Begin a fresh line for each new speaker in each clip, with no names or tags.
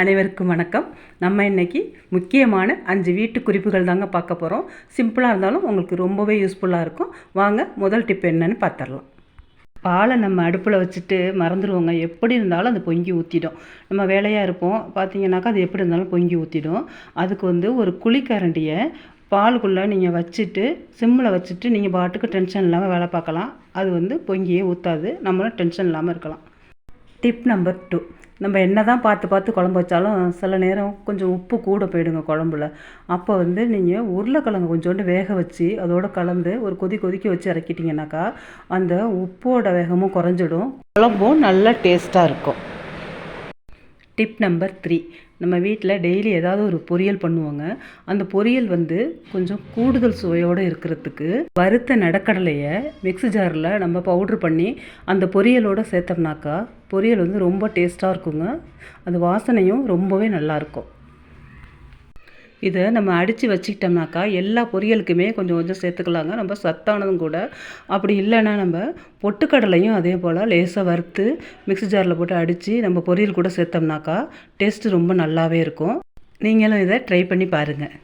அனைவருக்கும் வணக்கம். நம்ம இன்னைக்கு முக்கியமான அஞ்சு வீட்டு குறிப்புகள் தாங்க பார்க்க போகிறோம் சிம்பிளாக இருந்தாலும் உங்களுக்கு ரொம்பவே யூஸ்ஃபுல்லாக இருக்கும். வாங்க முதல் டிப் என்னன்னு பார்த்துடலாம். பாலை நம்ம அடுப்பில் வச்சுட்டு மறந்துடுவோங்க எப்படி இருந்தாலும் அது பொங்கி ஊற்றிடும் நம்ம வேலையாக இருப்போம். பார்த்தீங்கன்னாக்கா அது எப்படி இருந்தாலும் பொங்கி ஊற்றிடும் அதுக்கு வந்து ஒரு குழிக்கரண்டியை பாலுக்குள்ளே நீங்கள் வச்சுட்டு சிம்மில் வச்சுட்டு நீங்கள் பாட்டுக்கு டென்ஷன் இல்லாமல் வேலை பார்க்கலாம். அது வந்து பொங்கியே ஊற்றாது நம்மளும் டென்ஷன் இல்லாமல் இருக்கலாம். டிப் நம்பர் டூ நம்ம என்ன தான் பார்த்து பார்த்து குழம்பு வச்சாலும் சில நேரம் கொஞ்சம் உப்பு கூட போயிடுங்க குழம்புல. அப்போ வந்து நீங்கள் உருளைக்கிழங்கு கொஞ்சோண்டு வேக வச்சு அதோட கலந்து ஒரு கொதி கொதிக்க வச்சு இறக்கிட்டிங்கனாக்கா அந்த உப்போட வேகமும் குறைஞ்சிடும். குழம்பும் நல்லா டேஸ்ட்டாக இருக்கும். டிப் நம்பர் த்ரீ நம்ம வீட்டில் டெய்லி ஏதாவது ஒரு பொரியல் பண்ணுவோங்க. அந்த பொரியல் வந்து கொஞ்சம் கூடுதல் சுவையோடு இருக்கிறதுக்கு வறுத்த நடக்கடலையை மிக்ஸி ஜாரில் நம்ம பவுட்ரு பண்ணி அந்த பொரியலோடு சேர்த்தோம்னாக்கா பொரியல் வந்து ரொம்ப டேஸ்ட்டாக இருக்குங்க. அது வாசனையும் ரொம்பவே நல்லாயிருக்கும் இதை நம்ம அடித்து வச்சுக்கிட்டோம்னாக்கா எல்லா பொரியலுக்குமே கொஞ்சம் கொஞ்சம் சேர்த்துக்கலாங்க. ரொம்ப சத்தானதும் கூட. அப்படி இல்லைன்னா நம்ம பொட்டுக்கடலையும் அதே போல் லேசாக வறுத்து மிக்ஸி ஜாரில் போட்டு அடித்து நம்ம பொரியல் கூட சேர்த்தோம்னாக்கா டேஸ்ட்டு ரொம்ப நல்லாவே இருக்கும். நீங்களும் இதை ட்ரை பண்ணி பாருங்கள்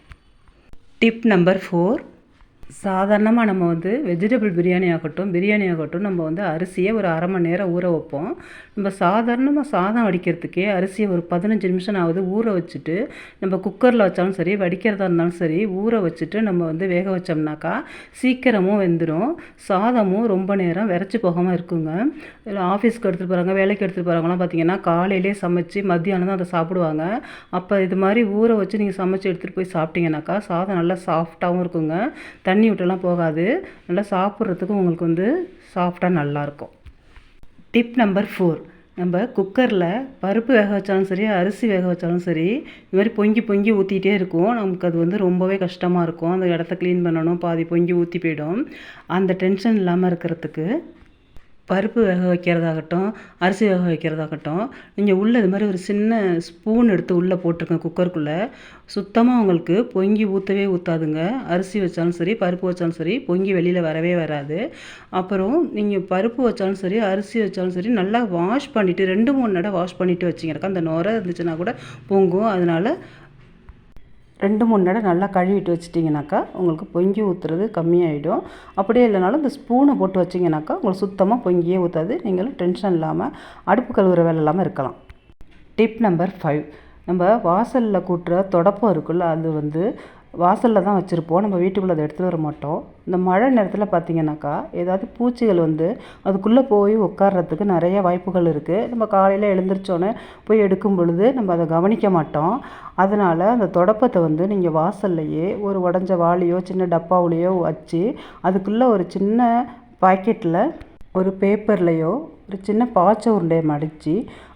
டிப் நம்பர் ஃபோர் சாதாரணமாக நம்ம வந்து வெஜிடபிள் பிரியாணி ஆகட்டும் பிரியாணி ஆகட்டும் நம்ம வந்து அரிசியை ஒரு அரை மணி நேரம் ஊற வைப்போம். நம்ம சாதாரணமாக சாதம் வடிக்கிறதுக்கே அரிசியை ஒரு பதினஞ்சு நிமிஷம் ஆகுது ஊற வச்சுட்டு நம்ம குக்கரில் வச்சாலும் சரி வடிக்கிறதா இருந்தாலும் சரி ஊற வச்சுட்டு நம்ம வந்து வேக வச்சோம்னாக்கா சீக்கிரமும் வெந்துடும் சாதமும் ரொம்ப நேரம் விரைச்சி போகாமல் இருக்குங்க. ஆஃபீஸ்க்கு எடுத்துகிட்டு போகிறாங்க வேலைக்கு எடுத்துகிட்டு போகிறாங்களாம் பார்த்தீங்கன்னா காலையிலே சமைச்சு மத்தியானம் தான் அதை சாப்பிடுவாங்க. அப்போ இது மாதிரி ஊற வச்சு நீங்கள் சமைச்சு எடுத்துகிட்டு போய் சாப்பிட்டீங்கன்னாக்கா சாதம் நல்லா சாஃப்டாகவும் இருக்குங்க. தண்ணி தண்ணி விட்டெல்லாம் போகாது. நல்லா சாப்பிட்றதுக்கும் உங்களுக்கு வந்து சாஃப்டாக நல்லாயிருக்கும் டிப் நம்பர் ஃபோர் நம்ம குக்கரில் பருப்பு வேக வச்சாலும் சரி அரிசி வேக வச்சாலும் சரி இது மாதிரி பொங்கி பொங்கி ஊற்றிக்கிட்டே இருக்கும். நமக்கு அது வந்து ரொம்பவே கஷ்டமாக இருக்கும். அந்த இடத்த க்ளீன் பண்ணணும் பாதி பொங்கி ஊற்றி போயிடும். அந்த டென்ஷன் இல்லாமல் இருக்கிறதுக்கு பருப்பு வேக வைக்கிறதாகட்டும் அரிசி வேக வைக்கிறதாகட்டும் நீங்கள் உள்ளே இது மாதிரி ஒரு சின்ன ஸ்பூன் எடுத்து உள்ளே போட்டிருக்கேன் குக்கருக்குள்ளே சுத்தமாக உங்களுக்கு பொங்கி ஊற்றவே ஊற்றாதுங்க அரிசி வச்சாலும் சரி பருப்பு வச்சாலும் சரி பொங்கி வெளியில் வரவே வராது. அப்புறம் நீங்கள் பருப்பு வச்சாலும் சரி அரிசி வச்சாலும் சரி நல்லா வாஷ் பண்ணிவிட்டு ரெண்டு மூணு நடை வாஷ் பண்ணிவிட்டு வச்சிங்கனாக்கா அந்த நுரை இருந்துச்சுன்னா கூட பொங்கும். அதனால் ரெண்டு மூணு நடை நல்லா கழுவிட்டு வச்சிட்டிங்கனாக்கா உங்களுக்கு பொங்கி ஊற்றுறது கம்மியாயிடும். அப்படியே இல்லைனாலும் இந்த ஸ்பூனை போட்டு வச்சிங்கனாக்கா உங்களுக்கு சுத்தமாக பொங்கியே ஊற்றாது நீங்களும் டென்ஷன் இல்லாமல் அடுப்பு கழுவுற வேலை இல்லாமல் இருக்கலாம். டிப் நம்பர் ஃபைவ் நம்ம வாசலில் கூட்டுற தொடப்பம் இருக்குல்ல அது வந்து வாசலில் தான் வச்சுருப்போம். நம்ம வீட்டுக்குள்ளே அதை எடுத்துகிட்டு வர மாட்டோம். இந்த மழை நேரத்தில் பார்த்திங்கனாக்கா ஏதாவது பூச்சிகள் வந்து அதுக்குள்ளே போய் உட்கார்றதுக்கு நிறைய வாய்ப்புகள் இருக்குது நம்ம காலையில் எழுந்திரிச்சோன்னே போய் எடுக்கும் பொழுது நம்ம அதை கவனிக்க மாட்டோம். அதனால் அந்த தொடப்பத்தை வந்து நீங்கள் வாசல்லையே ஒரு உடஞ்ச வாளியோ சின்ன டப்பாவுலையோ வச்சு அதுக்குள்ளே ஒரு சின்ன பாக்கெட்டில் ஒரு பேப்பர்லேயோ ஒரு சின்ன பாய்ச்ச உருண்டையை மடித்து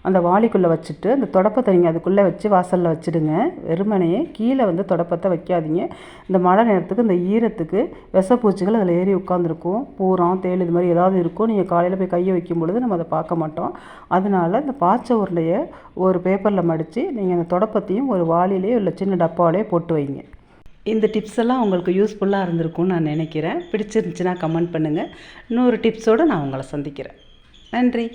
அந்த வாளிக்குள்ளே வச்சுட்டு அந்த தொடப்பத்தை நீங்கள் அதுக்குள்ளே வச்சு வாசலில் வச்சுடுங்க. வெறுமனையே கீழே வந்து தொடப்பத்தை வைக்காதீங்க. இந்த மழை நேரத்துக்கு இந்த ஈரத்துக்கு விஷப்பூச்சிகள் அதில் ஏறி உட்காந்துருக்கும் பூரம் தேள் இது மாதிரி ஏதாவது இருக்கும். நீங்கள் காலையில் போய் கையை வைக்கும் பொழுது நம்ம அதை பார்க்க மாட்டோம். அதனால் இந்த பாய்ச்ச உருண்டையை ஒரு பேப்பரில் மடித்து நீங்கள் அந்த தொடப்பத்தையும் ஒரு வாளிலேயோ இல்லை சின்ன டப்பாவிலேயோ போட்டு வைங்க. இந்த டிப்ஸ் எல்லாம் உங்களுக்கு யூஸ்ஃபுல்லாக இருந்திருக்கும்னு நான் நினைக்கிறேன். பிடிச்சிருந்துச்சுன்னா கமெண்ட் பண்ணுங்கள் இன்னொரு டிப்ஸோடு நான் உங்களை சந்திக்கிறேன். நன்றி.